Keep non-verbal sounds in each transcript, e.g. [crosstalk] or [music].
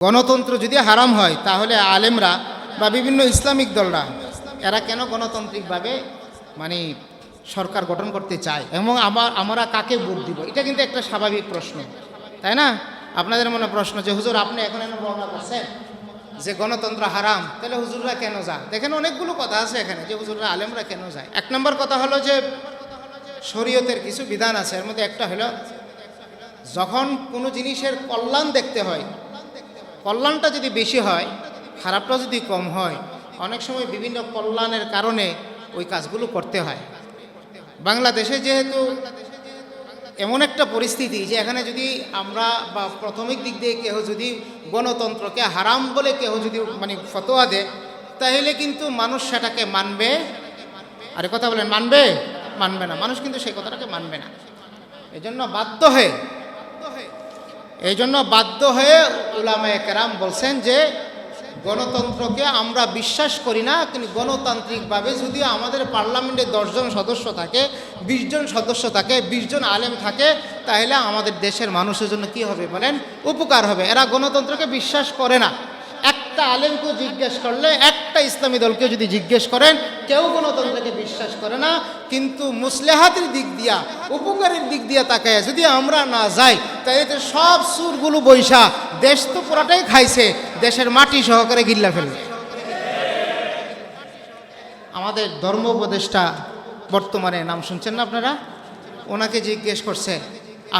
গণতন্ত্র যদি হারাম হয়, তাহলে আলেমরা বা বিভিন্ন ইসলামিক দলরা, এরা কেন গণতান্ত্রিকভাবে মানে সরকার গঠন করতে চায়? এবং আমার আমরা কাকে ভোট দিব? এটা কিন্তু একটা স্বাভাবিক প্রশ্ন, তাই না? আপনাদের মনে প্রশ্ন যে, হুজুর, আপনি এখন এনে বর্ণনা করছেন যে গণতন্ত্র হারাম, তাহলে হুজুররা কেন যায়? দেখেন, অনেকগুলো কথা আছে এখানে যে, হুজুররা, আলেমরা কেন যায়? এক নম্বর কথা হলো যে, শরীয়তের কিছু বিধান আছে, এর মধ্যে একটা হলো, যখন কোনো জিনিসের কল্যাণ দেখতে হয় কল্যাণটা যদি বেশি হয়, খারাপটা যদি কম হয়, অনেক সময় বিভিন্ন কল্যাণের কারণে ওই কাজগুলো করতে হয়। বাংলাদেশে যেহেতু এমন একটা পরিস্থিতি যে এখানে যদি আমরা বা প্রাথমিক দিক দিয়ে কেউ যদি গণতন্ত্রকে হারাম বলে কেউ যদি মানে ফতোয়া দেয়, তাহলে কিন্তু মানুষ সেটাকে মানবে। আরে কথা বলেন, মানবে? মানবে না। মানুষ কিন্তু সেই কথাটাকে মানবে না। এজন্য বাধ্য হয়ে এই জন্য বাধ্য হয়ে উলামায়ে কেরাম বলছেন যে গণতন্ত্রকে আমরা বিশ্বাস করি না, কিন্তু গণতান্ত্রিকভাবে যদি আমাদের পার্লামেন্টে দশজন সদস্য থাকে, বিশজন সদস্য থাকে, বিশজন আলেম থাকে, তাহলে আমাদের দেশের মানুষের জন্য কি হবে বলেন? উপকার হবে। এরা গণতন্ত্রকে বিশ্বাস করে না। একটা আলেমকে জিজ্ঞেস করলে একটা ইসলামী দলকে যদি জিজ্ঞেস করেন, কেউ কোনো গণতন্ত্রকে বিশ্বাস করে না, কিন্তু মুসলেহাতের দিক দিয়া, উপকারের দিক দিয়া তাকায়, যদি আমরা না যাই তাহলে এতে সব সুরগুলো বৈশা, দেশ তো পুরাটাই খাইছে, দেশের মাটি সহকারে গিল্লা ফেলবে। আমাদের ধর্ম উপদেষ্টা বর্তমানে নাম শুনছেন না আপনারা? ওনাকে জিজ্ঞেস করছে,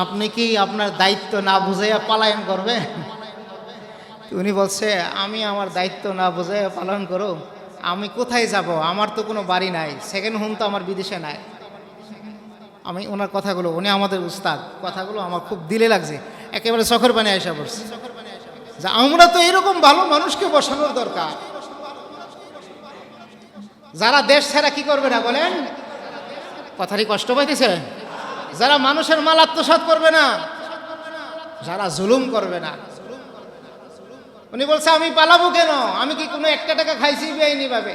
আপনি কি আপনার দায়িত্ব না বুঝাইয়া পালায়ন করবে উনি বলছে, আমি আমার দায়িত্ব না বুঝে পালন করো, আমি কোথায় যাব? আমার তো কোনো বাড়ি নাই। সেকেন্ড হোম তো আমার বিদেশে নাই। আমি ওনার কথাগুলো, উনি আমাদের উস্তাদ, কথাগুলো আমার খুব দিলে লাগছে। একেবারে চোখের পানি আসা পড়ছে। যে আমরা তো এরকম ভালো মানুষকে বসানোর দরকার। যারা দেশ ছাড়া কি করবে না বলেন? কথারই কষ্ট পাইতেছে। যারা মানুষের মাল আত্মসাৎ করবে না, যারা জুলুম করবে না। উনি বলছে, আমি পালাবো কেন? আমি কি কোনো একটা টাকা খাইছি বেআইনি ভাবে?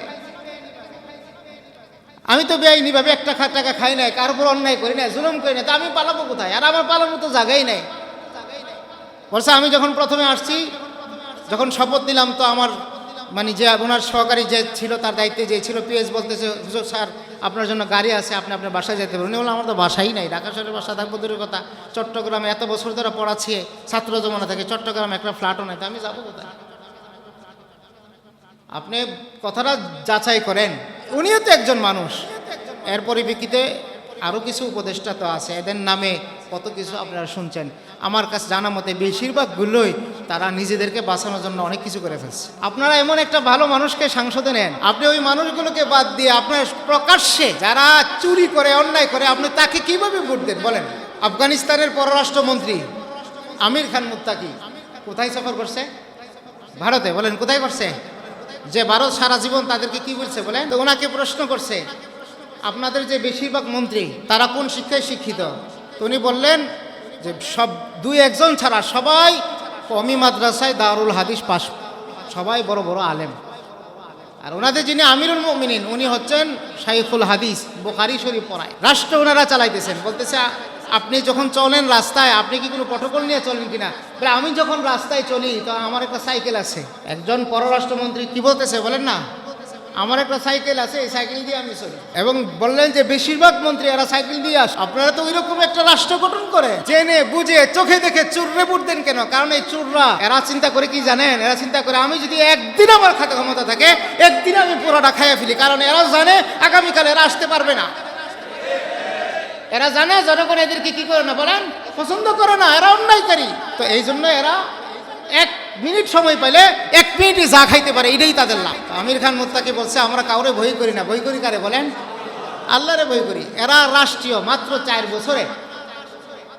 আমি তো বেআইনি ভাবে একটা টাকা খাই নাই, কার উপর অন্যায় করি নাই, জুলুম করি নাই, তা আমি পালাবো কোথায়? আর আমার পালানোর তো জায়গাই নাই। বলছে, আমি যখন প্রথমে আসছি, যখন শপথ নিলাম, তো আমার মানে যে ওনার সহকারী যে ছিল, তার দায়িত্বে যে ছিল, পিএস বলতেছে স্যার আপনার জন্য গাড়ি আছে, আপনি আপনার বাসায় যেতে পারেন। উনি বললাম আমার তো বাসাই নাই, ঢাকা শহরের বাসা থাকব, দূরের কথা। চট্টগ্রামে এত বছর ধরে পড়াচ্ছি, ছাত্র জমানা থাকে চট্টগ্রামে একটা ফ্ল্যাটও নেই, তো আমি যাব কোথায়? আপনি কথাটা যাচাই করেন। উনিও তো একজন মানুষ। এর পরিপ্রেক্ষিতে আরও কিছু উপদেষ্টা তো আছে, এদের নামে কত কিছু আপনারা শুনছেন। আমার কাছে জানা মতে বেশিরভাগগুলোই তারা নিজেদেরকে বাঁচানোর জন্য অনেক কিছু করে ফেলছে। আপনারা এমন একটা ভালো মানুষকে সাংসদে নেন, আপনি ওই মানুষগুলোকে বাদ দিয়ে আপনার প্রকাশ্যে যারা চুরি করে, অন্যায় করে, আপনি তাকে কীভাবে ভোট দেন বলেন? আফগানিস্তানের পররাষ্ট্রমন্ত্রী আমির খান মুত্তাকি কোথায় সফর করছে? ভারতে, বলেন কোথায় করছে? যে ভারত সারা জীবন তাদেরকে কি বলছে বলেন? তো ওনাকে প্রশ্ন করছে আপনাদের যে বেশিরভাগ মন্ত্রী, তারা কোন শিক্ষায় শিক্ষিত? উনি বললেন যে সব, দুই একজন ছাড়া সবাই কমি মাদ্রাসায় দারুল হাদিস পাস সবাই বড় বড় আলেম। আর ওনাদের যিনি আমিরুল মুমিনিন, উনি হচ্ছেন শাইফুল হাদিস, বোখারি শরীফ পড়ায়। রাষ্ট্র ওনারা চালাইতেছেন, বলতেছে, আপনি যখন চলেন রাস্তায়, আপনি কি কোনো প্রটোকল নিয়ে চলেন কিনা? বলে, আমি যখন রাস্তায় চলি, তো আমার একটা সাইকেল আছে। একজন পররাষ্ট্রমন্ত্রী কি বলতেছে বলেন না? আমার একটা সাইকেল আছে এই সাইকেল দিয়ে আমি চলি। এবং বললেন যে বেশিরভাগ মন্ত্রী এরা সাইকেল দিয়ে আস। আপনারা তো ওইরকম একটা রাষ্ট্র গঠন করে। জেনে বুঝে চোখে দেখে চুররে দেন কেন? কারণ এই চুররা এরা চিন্তা করে কি জানেন? এরা চিন্তা করে আমি যদি একদিন আমার খাতে ক্ষমতা থাকে একদিন আমি পুরোটা খাইয়া ফেলি। কারণ এরা জানে আগামীকাল এরা আসতে পারবে না। এরা জানে জনগণ এদেরকে কি করে না বলেন? পছন্দ করে না এরা অন্যায়কারী। তো এই জন্য এরা এক মিনিট সময় পাইলে এক মিনিটই যা খাইতে পারে, এটাই তাদের লাভ। আমির খান মুত্তাকি বলছে, আমরা কাউরে ভয় করি না। ভয় করি কারে বলেন? আল্লাহরে ভয় করি। এরা রাষ্ট্রীয়, মাত্র চার বছরে।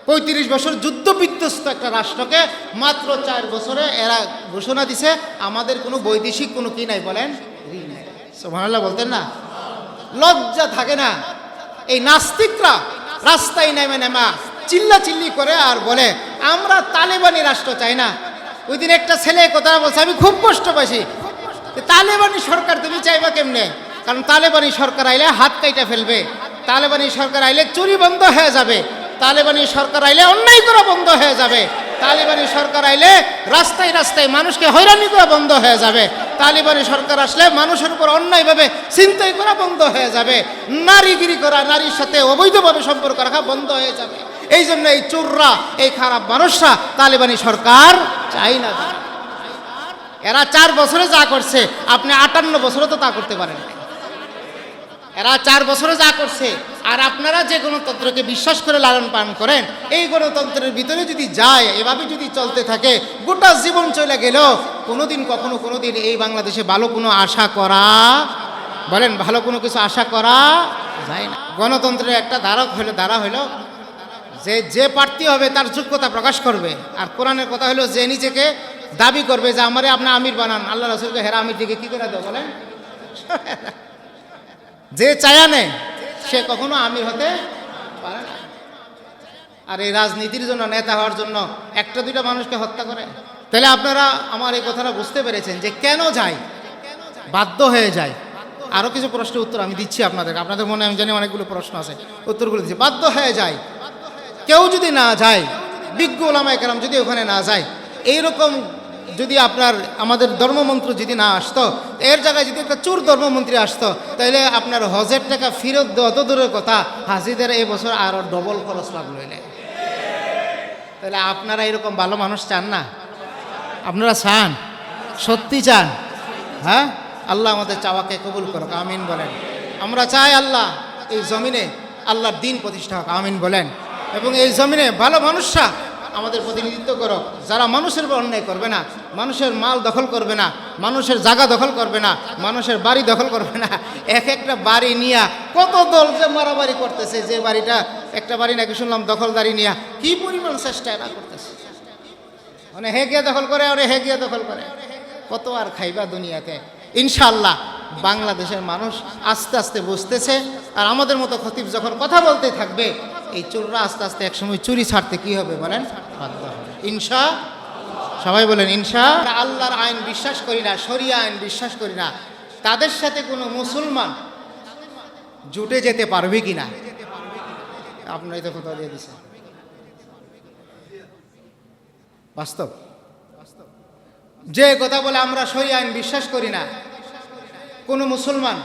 পঁয়ত্রিশ বছর যুদ্ধ বিধ্বস্ত একটা রাষ্ট্রকে মাত্র চার বছরে এরা ঘোষণা দিছে, আমাদের কোনো বৈদেশিক কোনো কি নাই? বলেন? সোহানাল্লাহ বলতেন না? লজ্জা থাকে না। এই নাস্তিকরা রাস্তায় নেমে নেমা চিল্লা চিল্লি করে আর বলে, আমরা তালেবানি রাষ্ট্র চাই না। ওই দিন একটা ছেলে কথা বলছে, আমি খুব কষ্ট পাইছি। তালেবানি সরকার তুমি চাইবা কেমনে? কারণ তালেবানি সরকার আইলে হাত কাইটা ফেলবে। তালেবানি সরকার আইলে চুরি বন্ধ হয়ে যাবে। তালেবানি সরকার আইলে অন্যায় করা বন্ধ হয়ে যাবে। তালিবানি সরকার আইলে রাস্তায় রাস্তায় মানুষকে হয়রানি করা বন্ধ হয়ে যাবে। তালিবানি সরকার আসলে মানুষের উপর অন্যায়ভাবে চিন্তাই করা বন্ধ হয়ে যাবে। নারীগিরি করা, নারীর সাথে অবৈধভাবে সম্পর্ক রাখা বন্ধ হয়ে যাবে। এই জন্য এই চোররা, এই খারাপ মানুষরা, তালেবানি সরকার চাই না। এরা চার বছরে যা করছে, আপনি আটান্ন বছরে তো তা করতে পারেন। এরা চার বছরে যা করছে, আর আপনারা যে গণতন্ত্রকে বিশ্বাস করে লালন পালন করেন, এই গণতন্ত্রের ভিতরে যদি যায়, এভাবে যদি চলতে থাকে, গোটা জীবন চলে গেল, কোনোদিন কখনো কোনোদিন এই বাংলাদেশে ভালো কোনো আশা করা, বলেন ভালো কোনো কিছু আশা করা যায় না। গণতন্ত্রের একটা ধারক হলো, ধারা হলো যে যে প্রার্থী হবে তার যোগ্যতা প্রকাশ করবে। আর কোরআনের কথা হলো যে নিজেকে দাবি করবে যে, আমারে আপনি আমির বানান। আল্লাহ রসুলকে হেরা আমির দিকে কী করে দেবো বলেন? [laughs] যে চায়া নেয়, সে কখনো আমির হতে পারে আর এই রাজনীতির জন্য, নেতা হওয়ার জন্য একটা, দুইটা মানুষকে হত্যা করে। তাহলে আপনারা আমার এই কথাটা বুঝতে পেরেছেন যে কেন যায়? বাধ্য হয়ে যায়। আরও কিছু প্রশ্নের উত্তর আমি দিচ্ছি আপনাদের আপনাদের মনে আমি জানি অনেকগুলো প্রশ্ন আছে। উত্তরগুলো দিচ্ছি। বাধ্য হয়ে যায়। কেউ যদি না যায়, বিজ্ঞ ওলামায় কেরাম যদি ওখানে না যায়, এইরকম যদি আপনার, আমাদের ধর্মমন্ত্র যদি না আসতো, এর জায়গায় যদি একটা চোর ধর্মমন্ত্রী আসতো তাহলে আপনার হজের টাকা ফেরত দেওয়া তো দূরের কথা, হাজিদের এই বছর আরও ডবল খরচ লাগল এলে। তাহলে আপনারা এরকম ভালো মানুষ চান না? আপনারা চান? সত্যি চান? হ্যাঁ? আল্লাহ আমাদের চাওয়াকে কবুল করুক, আমিন বলেন। আমরা চাই আল্লাহ এই জমিনে আল্লাহর দিন প্রতিষ্ঠা হোক, আমিন বলেন। এবং এই জমিনে ভালো মানুষরা আমাদের প্রতিনিধিত্ব করো যারা মানুষের উপর অন্যায় করবে না, মানুষের মাল দখল করবে না, মানুষের জায়গা দখল করবে না, মানুষের বাড়ি দখল করবে না, এক একটা বাড়ি নিয়া কত দল যে মারামারি করতেছে, যে বাড়িটা একটা বাড়ি নাকি শুনলাম দখলদারি নিয়া কি পরিমাণ চেষ্টা এরা করতেছে। মানে হে গিয়ে দখল করে, আরে হে গিয়ে দখল করে। কত আর খাইবা দুনিয়াতে। ইনশাল্লাহ বাংলাদেশের মানুষ আস্তে আস্তে বুঝতেছে, আর আমাদের মতো খতিব যখন কথা বলতে থাকবে এই চোররা আস্তে আস্তে একসময় চুরি ছাড়তে কি হবে বলেন? বাধ্য ইনশা, সবাই বলেন ইনশা। আল্লাহর আইন বিশ্বাস করি না, শরিয়া আইন বিশ্বাস করি না। তাদের সাথে কোনো মুসলমান জুটে যেতে পারবে কি না? আপনারাই তো কথা দিয়ে দিছে বাস্তব? যে কথা বলে আমরা সই আইন বিশ্বাস করি না, কোনো মুসলমান,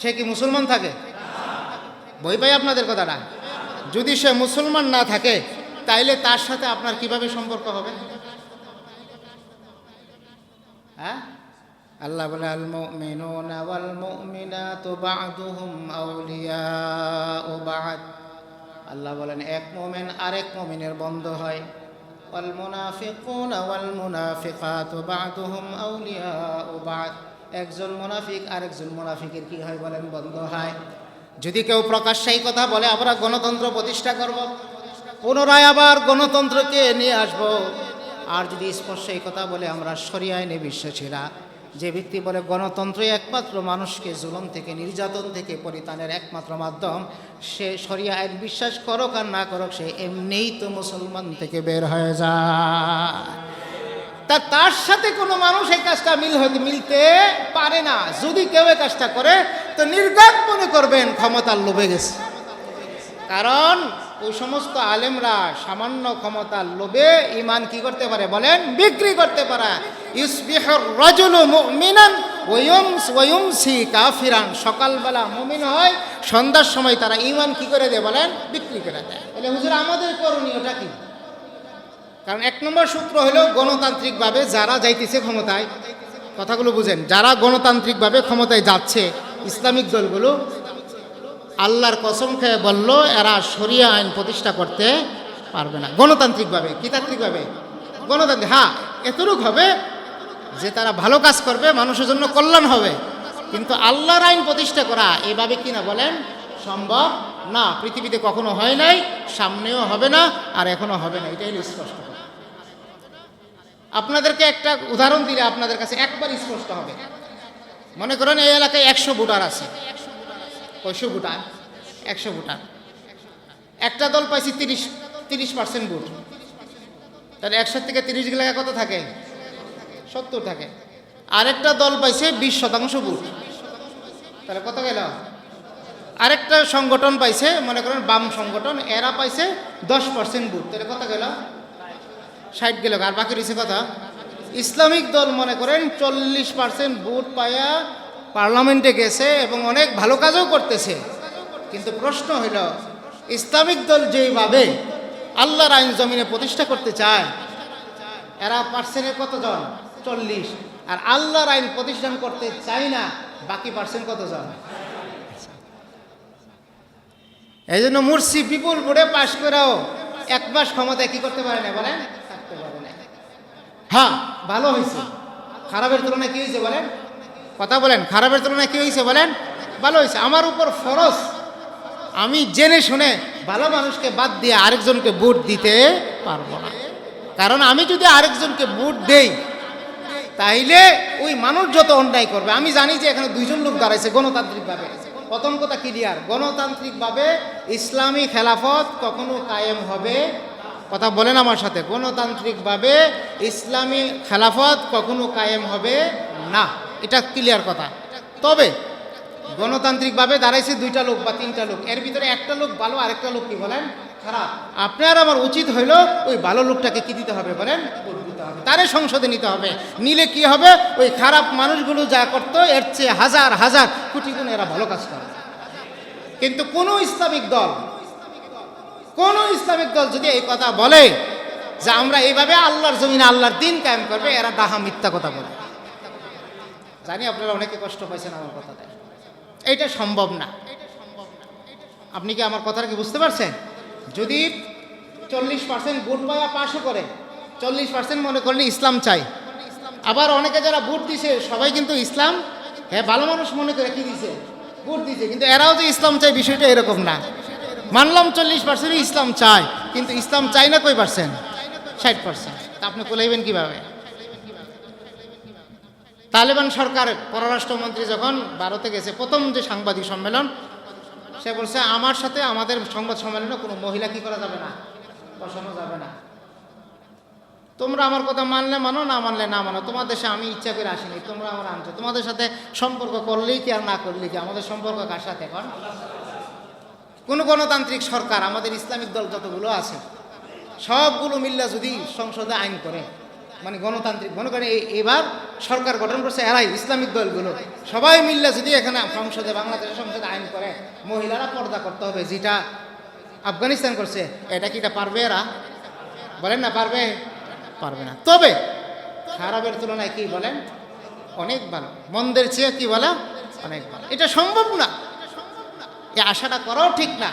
সে কি মুসলমান থাকে? বই পাই আপনাদের কথাটা? যদি সে মুসলমান না থাকে, তাইলে তার সাথে আপনার কীভাবে সম্পর্ক হবে? হ্যাঁ? আল্লাহ বলে, আল মুমিনুনা ওয়াল মুমিনাতু বা'দুহুম আউলিয়াউ বা'দ। আল্লাহ বলেন, এক মোমেন আরেক মোমিনের বন্ধ হয়। ওয়াল মুনাফিকুনা ওয়াল মুনাফিকাতু বা'দুহুম আউলিয়াউ বা'দ। একজন মুনাফিক আরেকজন মুনাফিকের কি হয় বলেন, বন্ধ হয়। যদি কেউ প্রকাশ্যে এই কথা বলে, আমরা গণতন্ত্র প্রতিষ্ঠা করব। পুনরায় আবার গণতন্ত্রকে নিয়ে আসব। আর যদি স্পষ্ট এই কথা বলে, আমরা সরিয়ে আইনে বিশ্বাসীরা যে ব্যক্তি বলে, গণতন্ত্রই একমাত্র মানুষকে জুলম থেকে, নির্যাতন থেকে পরিত্রাণের একমাত্র মাধ্যম, সে সরিয়া আইন বিশ্বাস করুক আর না করুক, সে এমনিই তো মুসলমান থেকে বের হয়ে যায়। তা তার সাথে কোনো মানুষ এই কাজটা মিল হতে মিলতে পারে না। যদি কেউ এই কাজটা করে তো নির্গাত মনে করবেন, ক্ষমতার লোভে গেছে। কারণ ওই সমস্ত আলেমরা সামান্য ক্ষমতার লোভে ইমান কি করতে পারে বলেন? বিক্রি করতে পারে। কাফিরান। সকালবেলা মুমিন হয়, সন্ধ্যার সময় তারা ইমান কি করে দেয় বলেন? বিক্রি করে দেয়। তাহলে হুজুর, আমাদের করণীয়টা কি? কারণ এক নম্বর সূত্র হলো গণতান্ত্রিকভাবে যারা যাইতেছে ক্ষমতায়, কথাগুলো বুঝেন, যারা গণতান্ত্রিকভাবে ক্ষমতায় যাচ্ছে ইসলামিক দলগুলো আল্লাহর কসম খেয়ে বলল, এরা শরিয়া আইন প্রতিষ্ঠা করতে পারবে না। গণতান্ত্রিকভাবে কীতান্ত্রিকভাবে গণতান্ত্রিক হ্যাঁ এতটুক হবে যে তারা ভালো কাজ করবে, মানুষের জন্য কল্যাণ হবে। কিন্তু আল্লাহর আইন প্রতিষ্ঠা করা এভাবে কি না বলেন? সম্ভব না। পৃথিবীতে কখনো হয় নাই, সামনেও হবে না, আর এখনও হবে না। এটাই স্পষ্ট। আপনাদেরকে একটা উদাহরণ দিলে আপনাদের কাছে একবার স্পষ্ট হবে। মনে করেন এই এলাকায় একশো ভোটার আছে। কয়শো ভোটার? একশো ভোটার। একটা দল পাইছি তিরিশ তিরিশ পার্সেন্ট ভোট। তাহলে একশো থেকে তিরিশ গেলে কত থাকে? সত্তর থাকে। আরেকটা দল পাইছে বিশ শতাংশ ভোট। তাহলে কত গেল? আরেকটা সংগঠন পাইছে, মনে করেন বাম সংগঠন, এরা পাইছে দশ পার্সেন্ট ভোট। তাহলে কত গেল? ষাট গেল। আর বাকি রয়েছে কথা ইসলামিক দল মনে করেন চল্লিশ পার্সেন্ট ভোট পায়া পার্লামেন্টে গেছে এবং অনেক ভালো কাজও করতেছে। কিন্তু প্রশ্ন হইল, ইসলামিক দল যেইভাবে আল্লাহর আইন জমিনে প্রতিষ্ঠা করতে চায়, এরা পার্সেন্টের কতজন? চল্লিশ। আর আল্লাহর আইন প্রতিষ্ঠান করতে চায় না, বাকি পার্সেন্ট কতজন? এই জন্য মুর্শি বিপুল বোর্ডে পাশ করেও এক মাস ক্ষমতায় কি করতে পারে না বলেন? থাকতে পারে না। হ্যাঁ ভালো হয়েছে। খারাপের তুলনায় কি হয়েছে বলেন? কথা বলেন, খারাপের তুলনায় কি হয়েছে বলেন? ভালো হয়েছে। আমার উপর ফরজ। আমি জেনে শুনে ভালো মানুষকে বাদ দিয়ে আরেকজনকে ভোট দিতে পারব না। কারণ আমি যদি আরেকজনকে ভোট দেই, তাইলে ওই মানুষ যত অন্যায় করবে, আমি জানি যে এখানে দুইজন লোক দাঁড়াইছে গণতান্ত্রিকভাবে। প্রথম কথা ক্লিয়ার গণতান্ত্রিকভাবে ইসলামী খেলাফত কখনো কায়েম হবে কথা বলেন আমার সাথে। গণতান্ত্রিকভাবে ইসলামী খেলাফত কখনো কায়েম হবে না। এটা ক্লিয়ার কথা। তবে গণতান্ত্রিকভাবে দাঁড়াইছে দুইটা লোক বা তিনটা লোক। এর ভিতরে একটা লোক ভালো, আরেকটা লোক কি বলেন? খারাপ। আপনার আমার উচিত হইল ওই ভালো লোকটাকে কি দিতে হবে বলেন? তারে সংসদে নিতে হবে। নিলে কি হবে? ওই খারাপ মানুষগুলো যা করতো, এর চেয়ে হাজার হাজার কোটি গুণ এরা ভালো কাজ করে। কিন্তু কোনো ইসলামিক দল কোন ইসলামিক দল যদি এই কথা বলে যে আমরা এইভাবে আল্লাহর জমিনে আল্লাহর দিন কায়েম করবে, এরা ডাহা মিথ্যা কথা বলে। জানি আপনারা অনেকে কষ্ট পাইছেন আমার কথাতে। এইটা সম্ভব না। আপনি কি আমার কথাটা কি বুঝতে পারছেন? যদি চল্লিশ পার্সেন্ট ভোট পাওয়া পাশও করে, চল্লিশ পার্সেন্ট মনে করেন ইসলাম চাই। আবার অনেকে যারা ভোট দিছে, সবাই কিন্তু ইসলাম হ্যাঁ ভালো মানুষ মনে করে কি দিছে? ভোট দিছে। কিন্তু এরাও যে ইসলাম চাই বিষয়টা এরকম না। মানলাম চল্লিশ পার্সেন্ট ইসলাম চায়, কিন্তু ইসলাম চাই না কই পার্সেন্ট? ষাট পার্সেন্ট। আপনি কোলাইবেন কীভাবে? তালেবান সরকার, পররাষ্ট্রমন্ত্রী যখন ভারতে গেছে, প্রথম যে সাংবাদিক সম্মেলন, সে বলছে, আমার সাথে আমাদের সংবাদ সম্মেলনে কোনো মহিলা কি করা যাবে না? বসানো যাবে না। তোমরা আমার কথা মানলে মানো, না মানলে না মানো? তোমার দেশে আমি ইচ্ছা করে আসিনি, তোমরা আমার আনছো। তোমাদের সাথে সম্পর্ক করলেই কি আর না করলেই কি? আমাদের সম্পর্ক কার সাথে এখন? কোনো গণতান্ত্রিক সরকার, আমাদের ইসলামিক দল যতগুলো আছে, সবগুলো মিল্লা যদি সংসদে আইন করে মানে গণতান্ত্রিক, মনে করেন এবার সরকার গঠন করছে এরাই, ইসলামিক দলগুলো, সবাই মিল্লা যদি এখানে সংসদে, বাংলাদেশের সংসদে আইন করে, মহিলারা পর্দা করতে হবে, যেটা আফগানিস্তান করছে, এটা কি এটা পারবে এরা? বলেন না, পারবে? পারবে না। তবে খারাপের তুলনায় কি বলেন? অনেক ভালো। মন্দের চেয়ে কি বলা? অনেক ভালো। এটা সম্ভব না। এই আশাটা করাও ঠিক না।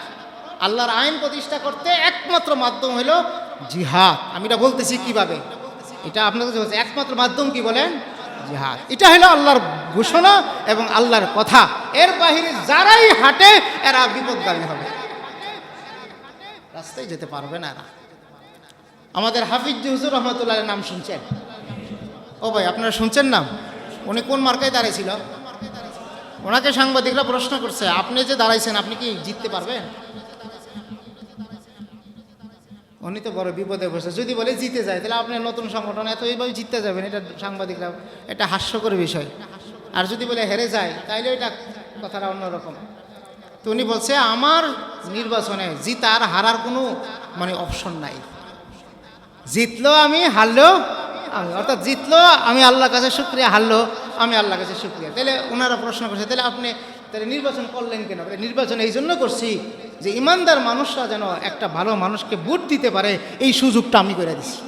আল্লাহর আইন প্রতিষ্ঠা করতে একমাত্র মাধ্যম হলো জিহাদ। আমি এটা বলতেছি কীভাবে? এটা আপনাদের কাছে বলছি, একমাত্র মাধ্যম কি বলেন? জিহাদ। এটা হলো আল্লাহর ঘোষণা এবং আল্লাহর কথা। এর বাহিরে যারাই হাঁটে এরা বিপদগামী হবে। রাস্তায় যেতে পারবে না এরা। আমাদের হাফিজ হুজুর রহমতুল্লাহ নাম শুনছেন? ও ভাই আপনারা শুনছেন নাম? উনি কোন মার্কায় দাঁড়িয়েছিল ওনাকে সাংবাদিকরা প্রশ্ন করছে, আপনি যে দাঁড়াইছেন, আপনি কি জিততে পারবেন? উনি তো বড় বিপদে বসে যদি বলে জিতে যায়, তাহলে আপনি নতুন সংগঠন, এত এইভাবে জিততে যাবেন, এটা সাংবাদিকরা, এটা হাস্যকর বিষয়। আর যদি বলে হেরে যায়, তাইলে এটা কথাটা অন্যরকম। তো উনি বলছে, আমার নির্বাচনে জিতার হারার কোনো মানে অপশন নাই। জিতলো আমি হারলেও আমি। অর্থাৎ জিতলো আমি, আল্লাহর কাছে শুক্রিয়া, হারলো আমি আল্লাহ কাছে শুক্রিয়া। তাহলে ওনারা প্রশ্ন করছে তাহলে আপনি তাহলে নির্বাচন করলেন কেন? নির্বাচন এই জন্য করছি যে ইমানদার মানুষরা যেন একটা ভালো মানুষকে ভোট দিতে পারে, এই সুযোগটা আমি করে দিচ্ছি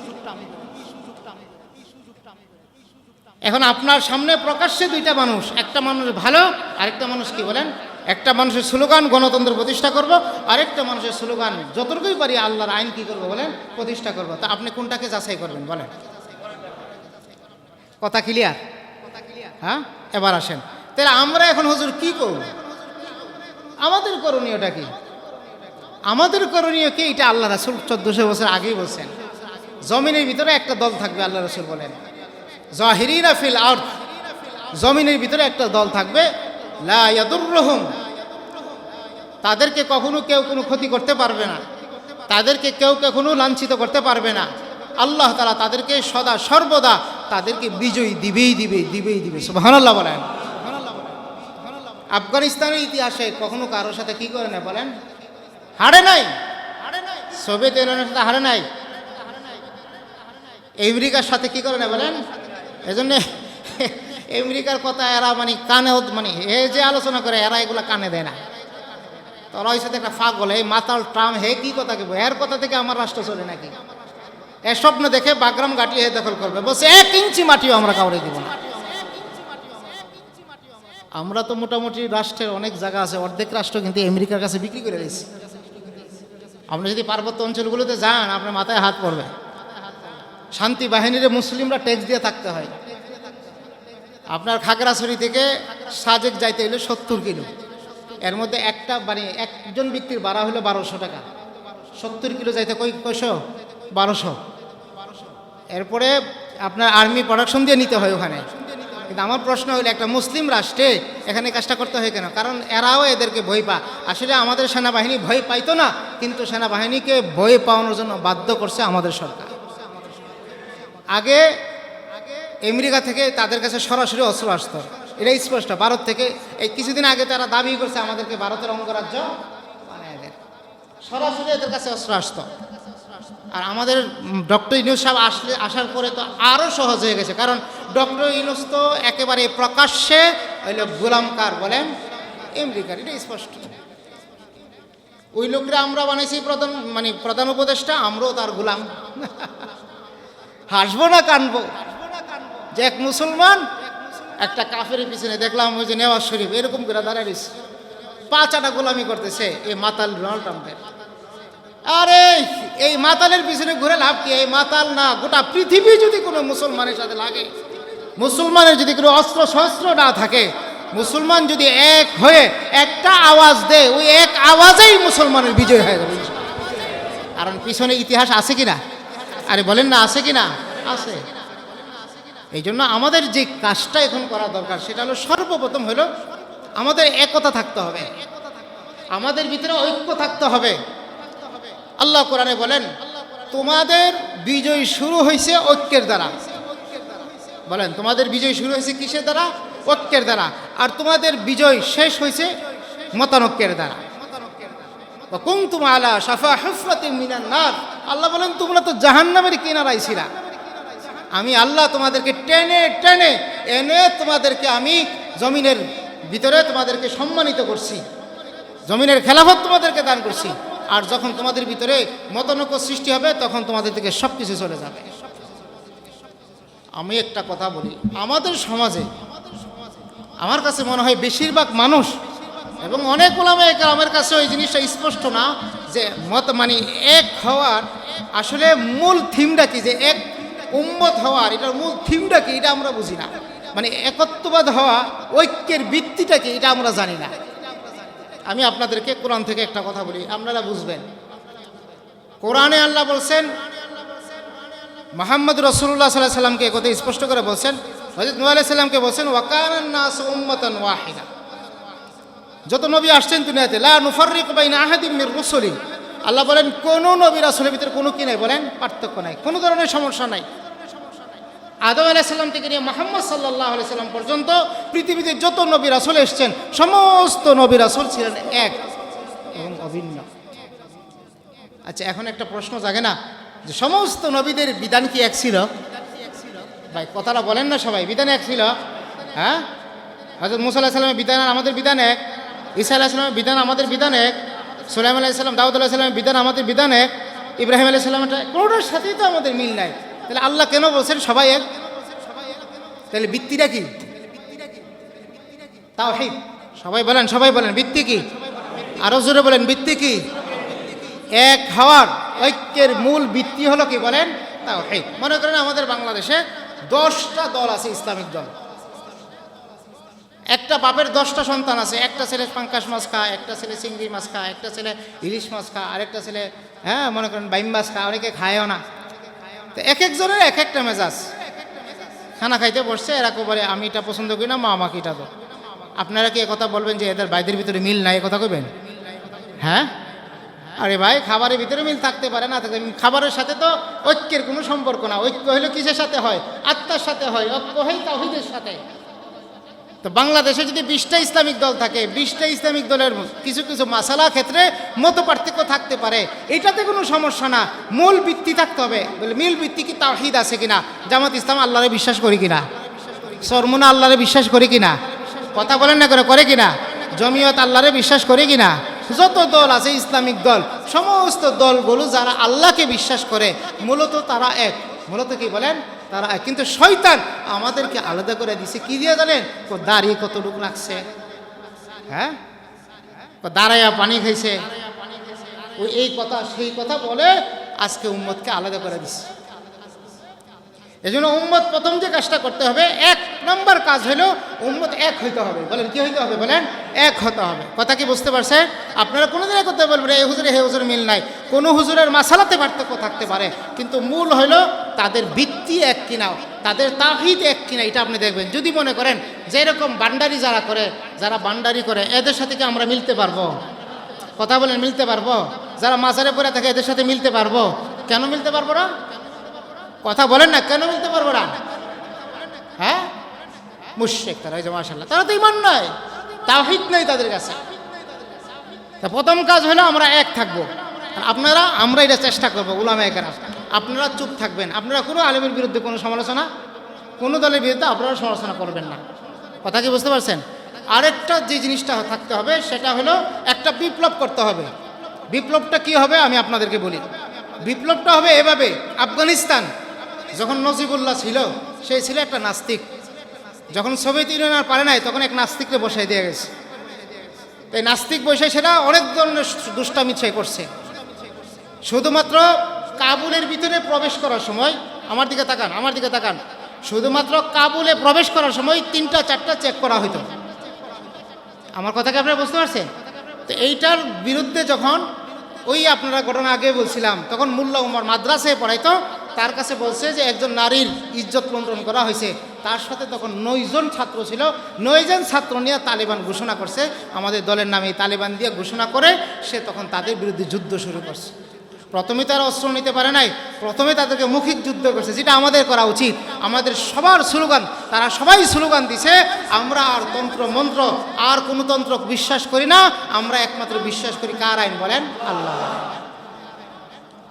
এখন আপনার সামনে প্রকাশ্যে দুইটা মানুষ, একটা মানুষ ভালো, আরেকটা মানুষ কি বলেন? একটা মানুষের স্লোগান, গণতন্ত্র প্রতিষ্ঠা করব, আরেকটা মানুষের স্লোগান, যতটুকুই পারি আল্লাহর আইন কি করব বলেন? প্রতিষ্ঠা করব। তা আপনি কোনটাকে যাচাই করবেন বলেন? কথা ক্লিয়ার হ্যাঁ? এবার আসেন। তাহলে আমরা এখন হুজুর কি করব? আমাদের করণীয়টা কি? আমাদের করণীয় কি? এটা আল্লাহ রাসুল চোদ্দশো বছর আগেই বলছেন। জমিনের ভিতরে একটা দল থাকবে, আল্লাহ রসুল বলেন। জাহিরিনা ফিল আর্থ জমিনের ভিতরে একটা দল থাকবে। লা ইয়াদুররহুম তাদেরকে কখনো কেউ কোনো ক্ষতি করতে পারবে না। তাদেরকে কেউ কখনো লাঞ্ছিত করতে পারবে না। আল্লাহ তালা তাদেরকে সদা সর্বদা তাদেরকে বিজয়ী দিবেই দিবে দিবেই দিবে। সুবহানাল্লাহ বলেন। আফগানিস্তানের ইতিহাসে কখনো কারোর সাথে কি করে না বলেন? হারে নাই। সোভিয়েত ইউনিয়নের সাথে হারে নাই। আমেরিকার সাথে কি করে না বলেন? এজন্য আমেরিকার কথা এরা মানে কানে মানে এ যে আলোচনা করে, এরা এগুলা কানে দেয় না। তোরা ওই সাথে একটা ফাঁক বলে এই মাতাল ট্রাম হে কি কথা কেবো এর কথা থেকে আমার রাষ্ট্র চলে নাকি? এ স্বপ্ন দেখে বাগরাম গাটি হে দখল করবে। বলছে, এক ইঞ্চি মাটিও আমরা কাউরে দিব না। আমরা তো মোটামুটি রাষ্ট্রের অনেক জায়গা আছে, অর্ধেক রাষ্ট্র কিন্তু আমেরিকার কাছে বিক্রি করে দিয়েছি। আপনি যদি পার্বত্য অঞ্চলগুলোতে যান, আপনার মাথায় হাত পড়বে। শান্তি বাহিনীর মুসলিমরা ট্যাক্স দিয়ে থাকতে হয়। আপনার খাগড়াছড়ি থেকে সাজেক যাইতে হলে সত্তর কিলো। এর মধ্যে একটা মানে একজন ব্যক্তির ভাড়া হলো বারোশো টাকা। সত্তর কিলো যাইতে কই কয়শো? বারোশো। এরপরে আপনার আর্মি প্রোডাকশন দিয়ে নিতে হয় ওখানে। কিন্তু আমার প্রশ্ন হলো একটা মুসলিম রাষ্ট্রে এখানে কাজটা করতে হয় কেন? কারণ এরাও এদেরকে ভয় পা আসলে আমাদের সেনাবাহিনী ভয় পাইতো না, কিন্তু সেনাবাহিনীকে ভয় পাওয়ানোর জন্য বাধ্য করছে আমাদের সরকার। আগে আমেরিকা থেকে তাদের কাছে সরাসরি অস্ত্র আসতো। এটা স্পষ্ট, ভারত থেকে। এই কিছুদিন আগে তারা দাবি করছে আমাদেরকে ভারতের অঙ্গরাজ্য। সরাসরি এদের কাছে অস্ত্র আসতো। আর আমাদের ডক্টর ইনুস সাহেব আসলে, আসার পরে তো আরও সহজ হয়ে গেছে। কারণ ডক্টর ইনুস তো একেবারে প্রকাশ্যে হইল গোলামকার বলেন? আমেরিকার, এটা স্পষ্ট। ওই লোকরা আমরা বানাইছি প্রধান মানে প্রধান উপদেষ্টা, আমরাও তার গোলাম। হাসবো না কানবো? যে এক মুসলমান, একটা কাফের পিছনে দেখলাম ওই যে নেওয়াজ শরীফ, এরকম করে দাঁড়ায় রয়েছে। পাঁচাটা গোলামি করতেছে এই মাতাল ডোনাল্ড ট্রাম্পের। আরে এই মাতালের পিছনে ঘুরে লাভ কি? এই মাতাল না, গোটা পৃথিবী যদি কোনো মুসলমানের সাথে লাগে, মুসলমানের যদি কোনো অস্ত্র শস্ত্র না থাকে, মুসলমান যদি এক হয়ে একটা আওয়াজ দেয়, ওই এক আওয়াজেই মুসলমানের বিজয় হয়ে যাবে কারণ পিছনে ইতিহাস আছে কি না আরে বলেন না, আছে কি না আছে। এই জন্য আমাদের যে কাজটা এখন করা দরকার, সেটা হলো সর্বপ্রথম হলো আমাদের একতা থাকতে হবে। আমাদের ভিতরে ঐক্য থাকতে হবে। আল্লাহ কোরআনে বলেন, তোমাদের বিজয় শুরু হয়েছে ঐক্যের দ্বারা। বলেন, তোমাদের বিজয় শুরু হয়েছে কিসের দ্বারা? ঐক্যের দ্বারা। আর তোমাদের বিজয় শেষ হয়েছে মতানক্যের দ্বারা। কুমতুম আলা সাফা হুফরাতে মিনান নার। আল্লাহ বলেন, তোমরা তো জাহান্নামের কিনারাই ছিলা। আমি আল্লাহ তোমাদেরকে টেনে টেনে এনে তোমাদেরকে আমি জমিনের ভিতরে তোমাদেরকে সম্মানিত করছি। জমিনের খেলাফত তোমাদেরকে দান করছি। আর যখন তোমাদের ভিতরে মতানৈক্য সৃষ্টি হবে, তখন তোমাদের থেকে সব কিছু চলে যাবে। আমি একটা কথা বলি, আমাদের সমাজে, আমার কাছে মনে হয় বেশিরভাগ মানুষ এবং অনেক ওলামা আমার কাছে ওই জিনিসটা স্পষ্ট না, যে মত মানে এক হওয়ার আসলে মূল থিমটা কি? যে এক উম্মত হওয়ার, এটার মূল থিমটা কি? এটা আমরা বুঝি না। মানে একত্ববাদ হওয়া, ঐক্যের ভিত্তিটা কি? এটা আমরা জানি না। আমি আপনাদেরকে কোরআন থেকে একটা কথা বলি, আপনারা বুঝবেন। কোরআনে আল্লাহ বলছেন, মোহাম্মদ রসুল্লাহ সাল্লাহ সাল্লামকে কথা স্পষ্ট করে বলছেন হজরত আলাইহিস সাল্লামকে বলছেন উম্মাতান ওয়াহিদা। যত নবী আসছেন দুনিয়াতে, লা নুফাররিকু বাইনা আহাদিম মির রুসুলি। আল্লাহ বলেন, কোন নবী রাসূলের ভিতরে কোনো কি নাই? বলেন, পার্থক্য নাই, কোনো ধরনের সমস্যা নাই। আদম আলাইসাল্লাম থেকে নিয়ে মোহাম্মদ সাল্লাহ সাল্লাম পর্যন্ত পৃথিবীতে যত নবী রাসুল এসছেন, সমস্ত নবী রাসুল ছিলেন এক। এবং অভিন্ন। আচ্ছা এখন একটা প্রশ্ন জাগে না? যে সমস্ত নবীদের বিধান কি এক ছিল? ভাই, কথাটা বলেন না সবাই, বিধান এক ছিল। হ্যাঁ? হজরত মুসা আলাহিসাল্লামের বিধান আমাদের বিধান এক। ঈসা আলাহিসাল্লামের বিধান আমাদের বিধান এক। সুলাইম আলাইসাল্লাম দাউদ আলাহিসাল্লামের বিধান আমাদের বিধান এক। ইব্রাহিম আলাইসাল্লামটা কোনোটার সাথেই তো আমাদের মিল নাই। তাহলে আল্লাহ কেন বলছেন সবাই এক? তাহলে বৃত্তিটা কি? তাও হেই সবাই বলেন সবাই বলেন বৃত্তি কি? আরও জোরে বলেন বৃত্তি কি? এক হওয়ার ঐক্যের মূল বৃত্তি হলো কি বলেন? তাও হেই মনে করেন আমাদের বাংলাদেশে দশটা দল আছে ইসলামিক দল। একটা বাপের দশটা সন্তান আছে। একটা ছেলে পাঙ্কাশ মাছ খায় একটা ছেলে চিংড়ি মাছ খায় একটা ছেলে ইলিশ মাছ খায় আরেকটা ছেলে হ্যাঁ মনে করেন বাইম মাছ খায় অনেকে খায়ও না। তো এক একজনের এক একটা মেজাজ। খানা খাইতে বসছে, এরা কেউ বলে আমি এটা পছন্দ করি না, মা আমাকে এটা তো আপনারা কি কথা বলবেন যে এদের বাইদের ভিতরে মিল নাই কথা কবেন হ্যাঁ? আরে ভাই, খাবারের ভিতরে মিল থাকতে পারে, না থাকতে খাবারের সাথে তো ঐক্যের কোনো সম্পর্ক না। ঐক্য হলো কিসের সাথে হয়? আত্মার সাথে হয়, ঐক্য হয় তাহিদের সাথে। তো বাংলাদেশে যদি বিশটা ইসলামিক দল থাকে, বিশটা ইসলামিক দলের কিছু কিছু মাসালা ক্ষেত্রে মত পার্থক্য থাকতে পারে। এটাতে কোনো সমস্যা না। মূল ভিত্তি থাকতে হবে। বলে মূল ভিত্তি কি তাহিদ আছে কিনা? জামাত ইসলাম আল্লাহরে বিশ্বাস করি কিনা? সরমুনা আল্লাহরে বিশ্বাস করি কিনা? কথা বলেন না করে করে কিনা? জমিয়ত আল্লাহরে বিশ্বাস করে কিনা? যত দল আছে ইসলামিক দল, সমস্ত দলগুলো যারা আল্লাহকে বিশ্বাস করে, মূলত তারা এক। মূলত কি বলেন? তারা কিন্তু শয়তান আমাদেরকে আলাদা করে দিছে। কি দিয়ে জানেন? দাঁড়িয়ে কতটুকু লাগছে হ্যাঁ? দাঁড়াইয়া পানি খাইছে। ওই এই কথা, সেই কথা বলে আজকে উম্মদকে আলাদা করে দিছে। এজন্য উম্মত প্রথম যে কাজটা করতে হবে, এক নম্বর কাজ হলো উম্মত এক হইতে হবে। বলেন, কি হইতে হবে? বলেন, এক হতে হবে। কথা কি বুঝতে পারছেন? আপনারা কোনোদিনই করতে বলবেন এই হুজুরে হে হুজুর, মিল নাই। কোনো হুজুরের মাসালাতে পার্থক্য থাকতে পারে, কিন্তু মূল হলো তাদের ভিত্তি এক কিনা, তাদের তাহিদ এক কিনা, এটা আপনি দেখবেন। যদি মনে করেন যে এরকম বান্ডারি যারা করে, যারা বান্ডারি করে, এদের সাথে কি আমরা মিলতে পারব? কথা বলেন, মিলতে পারব? যারা মাজারে পড়ে থাকে, এদের সাথে মিলতে পারব? কেন মিলতে পারব না? কথা বলেন না, কেন মিলতে পারব না? হ্যাঁ? মুশেক তারা ওই যে মার্শাল্লাহ তারা তো ইমান নয় তাহিদ নেই তাদের কাছে। তা প্রথম কাজ হলো আমরা এক থাকব। আপনারা, আমরা এটা চেষ্টা করব উলামা একেরা আপনারা চুপ থাকবেন, আপনারা কোনো আলেমের বিরুদ্ধে কোনো সমালোচনা, কোনো দলের বিরুদ্ধে আপনারা সমালোচনা করবেন না। কথা কি বুঝতে পারছেন? আরেকটা যে জিনিসটা থাকতে হবে, সেটা হলো একটা বিপ্লব করতে হবে। বিপ্লবটা কি হবে আমি আপনাদেরকে বলি। বিপ্লবটা হবে এভাবে, আফগানিস্তান যখন নজিবুল্লাহ ছিল সে ছিল একটা নাস্তিক। যখন সোভিয়েত ইউনিয়ন আর পারে নাই, তখন এক নাস্তিককে বসাই দিয়ে গেছে। তাই নাস্তিক বসে সেটা অনেক ধরনের দুষ্টামি সে করছে। শুধুমাত্র কাবুলের ভিতরে প্রবেশ করার সময়, আমার দিকে তাকান, আমার দিকে তাকান, শুধুমাত্র কাবুলে প্রবেশ করার সময় তিনটা, চারটা চেক করা হতো আমার কথা কি আপনারা বুঝতে পারছেন? তো এইটার বিরুদ্ধে যখন ওই আপনারা ঘটনা আগে বলছিলাম, তখন মুল্লা উমর মাদ্রাসায় পড়াইতো তার কাছে বলছে যে একজন নারীর ইজ্জত লন্ডন করা হয়েছে। তার সাথে তখন নয়জন ছাত্র ছিল। নয়জন ছাত্র নিয়ে তালিবান ঘোষণা করছে। আমাদের দলের নামে তালিবান দিয়ে ঘোষণা করে সে তখন তাদের বিরুদ্ধে যুদ্ধ শুরু করছে। প্রথমে তারা অস্ত্র নিতে পারে নাই। প্রথমে তাদেরকে মুখিক যুদ্ধ করছে। যেটা আমাদের করা উচিত। আমাদের সবার স্লোগান, তারা সবাই স্লোগান দিছে, আমরা আর তন্ত্র মন্ত্র, আর কোনো তন্ত্র বিশ্বাস করি না। আমরা একমাত্র বিশ্বাস করি কার আইন বলেন? আল্লাহ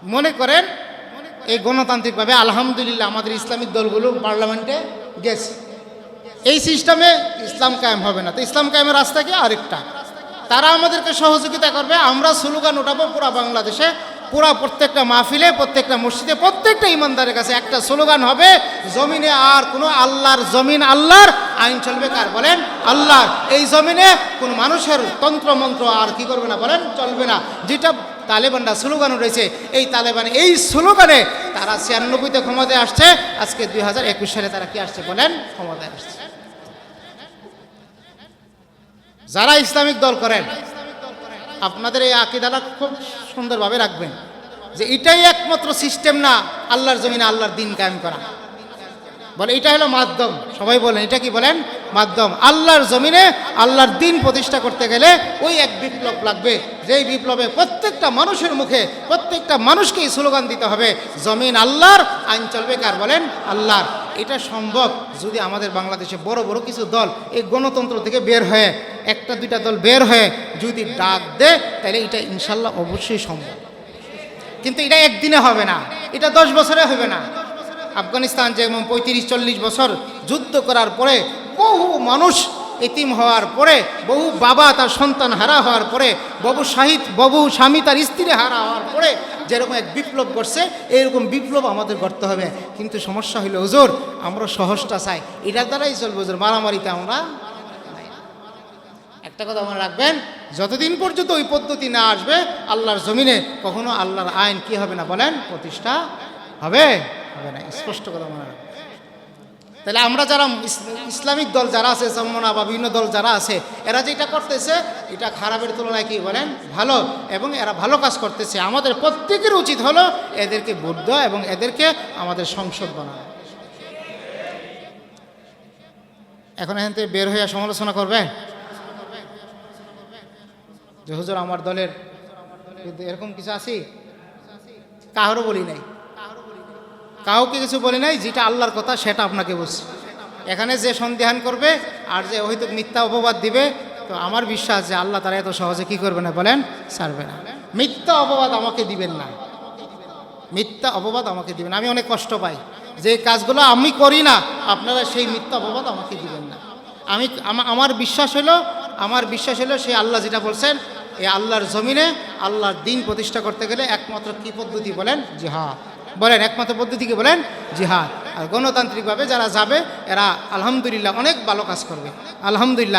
মনে করেন এই গণতান্ত্রিকভাবে আলহামদুলিল্লাহ আমাদের ইসলামিক দলগুলো পার্লামেন্টে গেছে। এই সিস্টেমে ইসলাম কায়েম হবে না। তো ইসলাম কায়েমের রাস্তা কি? আরেকটা। তারা আমাদেরকে সহযোগিতা করবে। আমরা স্লোগান উঠাবো পুরা বাংলাদেশে। পুরা প্রত্যেকটা মাহফিলে, প্রত্যেকটা মসজিদে, প্রত্যেকটা ইমানদারের কাছে একটা স্লোগান হবে, জমিনে আর কোনো আল্লাহর জমিন, আল্লাহর আইন চলবে কার? বলেন, আল্লাহর। এই জমিনে কোনো মানুষের তন্ত্র মন্ত্র আর কি করবে না? বলেন, চলবে না। যেটা তালেবানরা স্লোগান উঠেছে, এই তালেবান এই স্লোগানে তারা ছিয়ানব্বইতে ক্ষমতায় আসছে, আজকে দুই হাজার একুশ সালে তারা কি আসছে বলেন? ক্ষমতায় আসছে। যারা ইসলামিক দল করেন, আপনাদের এই আকিদাটা খুব সুন্দরভাবে রাখবেন যে এটাই একমাত্র সিস্টেম না, আল্লাহর জমিনে আল্লাহর দিন কায়েম করা। বলে, এটা হলো মাধ্যম। সবাই বলেন, এটা কি বলেন? মাধ্যম। আল্লাহর জমিনে আল্লাহর দিন প্রতিষ্ঠা করতে গেলে ওই এক বিপ্লব লাগবে। যেই বিপ্লবে প্রত্যেকটা মানুষের মুখে, প্রত্যেকটা মানুষকেই স্লোগান দিতে হবে, জমিন আল্লাহর, আইন চলবে কার? বলেন, আল্লাহর। এটা সম্ভব যদি আমাদের বাংলাদেশে বড় বড় কিছু দল এই গণতন্ত্র থেকে বের হয়ে, একটা, দুইটা দল বের হয়ে যদি ডাক দেয় তাহলে এটা ইনশাল্লাহ অবশ্যই সম্ভব। কিন্তু এটা একদিনে হবে না, এটা দশ বছরে হবে না। আফগানিস্তান যেমন পঁয়ত্রিশ, চল্লিশ বছর যুদ্ধ করার পরে বহু মানুষ এতিম হওয়ার পরে, বহু বাবা তার সন্তান হারা হওয়ার পরে বহু শাহিদ বহু স্বামী তার স্ত্রী হারা হওয়ার পরে যেরকম এক বিপ্লব করছে এইরকম বিপ্লব আমাদের করতে হবে। কিন্তু সমস্যা হইল, হুজুর, আমরা সহজটা চাই। এটার দ্বারাই চলবে, হুজুর, মারামারিতে আমরা একটা কথা মনে রাখবেন, যতদিন পর্যন্ত ওই পদ্ধতি না আসবে, আল্লাহর জমিনে কখনো আল্লাহর আইন কি হবে না বলেন, প্রতিষ্ঠা হবে। হবে না, স্পষ্ট কথা মনে রাখবেন। তাহলে আমরা যারা ইসলামিক দল যারা আছে সমনা বা বিভিন্ন দল যারা আছে, এরা যেটা করতেছে, এটা খারাপের তুলনায় কি বলেন? ভালো। এবং এরা ভালো কাজ করতেছে। আমাদের প্রত্যেকের উচিত হলো এদেরকে ভোট দেওয়া এবং এদেরকে আমাদের সংসদ বানানো। এখন এখান থেকে বের হইয়া সমালোচনা করবে যে হুজুর, আমার দলের এরকম কিছু আছি? কাহারও বলি নাই। কাউকে কিছু বলি নাই, যেটা আল্লাহর কথা, সেটা আপনাকে বলছি। এখানে যে সন্দেহান করবে আর যে হয়তো মিথ্যা অপবাদ দিবে, তো আমার বিশ্বাস যে আল্লাহ তারা এত সহজে কি করবে না বলেন? ছাড়বে না। মিথ্যা অপবাদ আমাকে দিবেন না। মিথ্যা অপবাদ আমাকে দিবেন আমি অনেক কষ্ট পাই। যে কাজগুলো আমি করি না, আপনারা সেই মিথ্যা অপবাদ আমাকে দিবেন না। আমি আমার বিশ্বাস হলো, আমার বিশ্বাস হলো সেই আল্লাহ যেটা বলছেন এই আল্লাহর জমিনে আল্লাহর দিন প্রতিষ্ঠা করতে গেলে একমাত্র কী পদ্ধতি বলেন? যে জিহাদ। বলেন একমাত্র পদ্ধতিকে বলেন? জিহাদ। আর গণতান্ত্রিকভাবে যারা যাবে, এরা আলহামদুলিল্লাহ অনেক ভালো কাজ করবে। আলহামদুলিল্লাহ।